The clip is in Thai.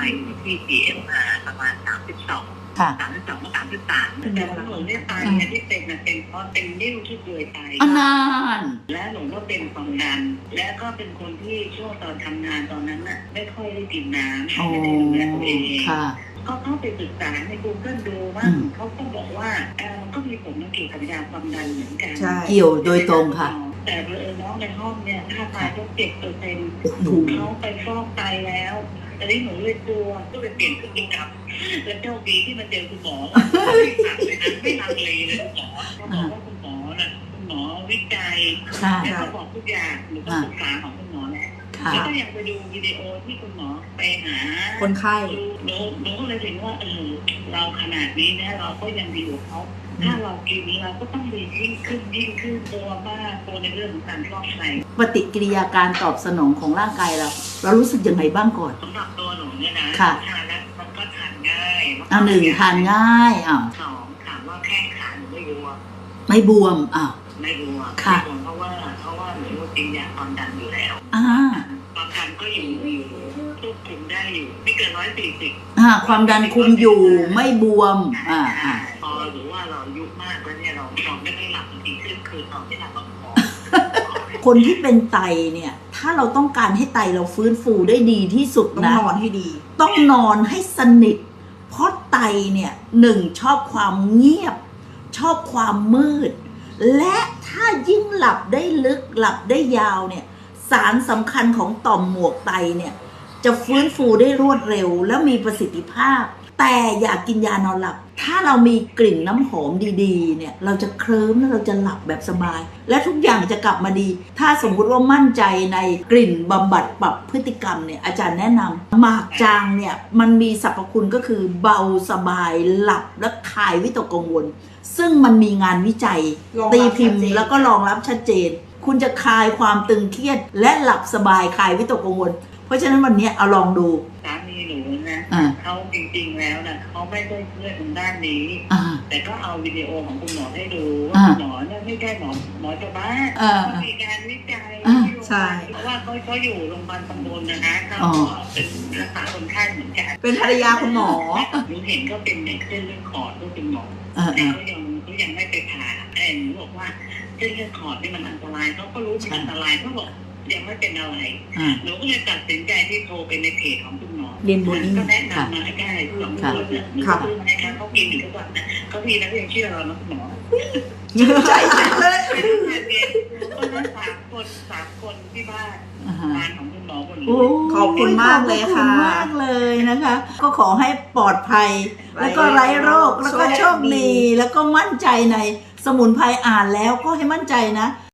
ไปอยู่ที่ GMR ประมาณ32ค่ะ32ก็33แต่ของหนูเนี่ยไตเนี่ยที่เป็นนะเป็นเพราะเป็นนิ่วที่เกยไตอันนานและหนูก็เป็นความดันและก็เป็นคนที่ช่วงตอนทำงานตอนนั้นน่ะไม่ค่อยได้กินน้ำโอ้ไม่ได้ดูแลตัวเองค่ะก็เข้าไปศึกษาใน Google ดูว่าอืมเขาก็บอกว่าเอ่อมันก็มีผลเกี่ยวกับยาความดันเหมือนกันใช่เกี่ยวโดยตรงค่ะ แต่เผออน้องในห้องเนี่ยค่าตายก็เจ็ดเปอร์เซ็นต์โอ้โหเขาไปฟอกไตแล้ว แต่นี่หนูเลยกลัวก็เลยเปลี่ยนพฤติกรรมแล้วโชคดีที่มาเจอคุณหมอไม่ขาดเลยนะไม่ลังเลเลยคุณหมอเขาบอกว่าคุณหมอน่ะคุณหมอวิจัยค่ะแล้วเขาบอกทุกอย่างหนูก็ศึกษาของคุณหมอแหละค่ะแล้วก็ยังไปดูวิดีโอที่คุณหมอไปหา คนไข้หนูหนูก็เลยเห็นว่าเออเราขนาดนี้นะเราก็ยังดีกว่าเขา ถ้าเรากินเราก็ต้องดียิ่งขึ้นยิ่งขึ้นตัวมากตัวในเรื่องของการฟอกไตปฏิกิริยาการตอบสนองของร่างกายเรา เรารู้สึกยังไงบ้างก่อนสำหรับตัวหนูเนี่ยนะค่ะทานแล้วมันก็ทานง่ายอ่าหนึ่งทานง่ายอ่าสองถามว่าแข้งขาหนูไม่บวมไม่บวมอ่าไม่บวมค่ะไม่บวมเพราะว่าเพราะว่าหนูกินยาความดันอยู่แล้วอ่าความดันก็อยู่อยู่ควบคุมได้อยู่ไม่เกินร้อยสี่สิบอ่า ความดันคุมอยู่ไม่บวมอ่าอ่าพอ หรือว่าเราอายุมากแล้วเนี่ยเรานอนไม่ได้หลับบางทีขึ้นคืนนอนไม่หลับก็หมอคนที่เป็นไตเนี่ย ถ้าเราต้องการให้ไตเราฟื้นฟูได้ดีที่สุดต้องนะนอนให้ดี ต้องนอนให้สนิท เพราะไตเนี่ยหนึ่งชอบความเงียบ ชอบความมืด และถ้ายิ่งหลับได้ลึกหลับได้ยาวเนี่ย สารสำคัญของต่อมหมวกไตเนี่ย จะฟื้นฟูได้รวดเร็วและมีประสิทธิภาพ แต่อย่ากกินยานอนหลับ ถ้าเรามีกลิ่นน้ำหอมดีๆ เนี่ย เราจะเคลิ้มและเราจะหลับแบบสบาย และทุกอย่างจะกลับมาดี ถ้าสมมุติว่ามั่นใจในกลิ่นบำบัดปรับพฤติกรรมเนี่ยอาจารย์แนะนำหมากจางเนี่ยมันมีสรรพคุณก็คือเบาสบายหลับและคลายวิตกกังวล ซึ่งมันมีงานวิจัยรองรับตีพิมพ์ชัดเจนแล้วก็รองรับชัดเจน คุณจะคลายความตึงเครียด และหลับสบายคลายวิตกกังวล เพราะฉะนั้นวันนี้เอาลองดูสามี หนูนะอ่า เขาจริงๆแล้วนะเขาไม่ได้เพื่อนทางด้านนี้ อ่า แต่ก็เอาวิดีโอของคุณหมอให้ดูว่าอ่าคุณหมอเนี่ยไม่ใช่หมอหมอจะบ้าอ่าเขามีการวิจัยอ่าที่โรงพยาบาลใช่เพราะว่าเขาเขาอยู่โรงพยาบาลตำบลนะนะเขาอ๋อเป็นรักษาคนไข้เหมือนกันเป็นภรรยาคุณหมอ หนูเห็นก็เป็นเด็กเส้นเลือดขอดก็เป็นหมออ่าแต่อ่าเขายังเขายังไม่ไปผ่าแต่หนูบอกว่าเส้นเลือดขอดนี่มันอันตรายเขาก็รู้มันอันตรายเขาบอก ยังไม่เป็นอะไรอ่าหนูก็เลยตัดสินใจที่โทรไปในเพจของคุณหมอเรียนรู้นี่ก็แนะค่ะนำมาให้ได้สองค่ะคนเนี่ยหนูค่ะก็ซื้อมาให้เขาเขากินอยู่ทุกวันนะเขาพี่นักเรียนเชื่อเรานะคุณหมอใจจังเลยเป็นนักเรียนเรียนก็นั้นสามคนสามคนที่บ้านอ่าฮะบ้านของคุณหมอหมดเลโอ้ยขอบคุณมากเลยค่ะขอบณมากเลยนะคะ ก็ขอให้ปลอดภัย แล้วก็ไร้โรคแล้วก็โชคดีแล้วก็มั่นใจในสมุนไพรอ่านแล้วก็ให้มั่นใจนะ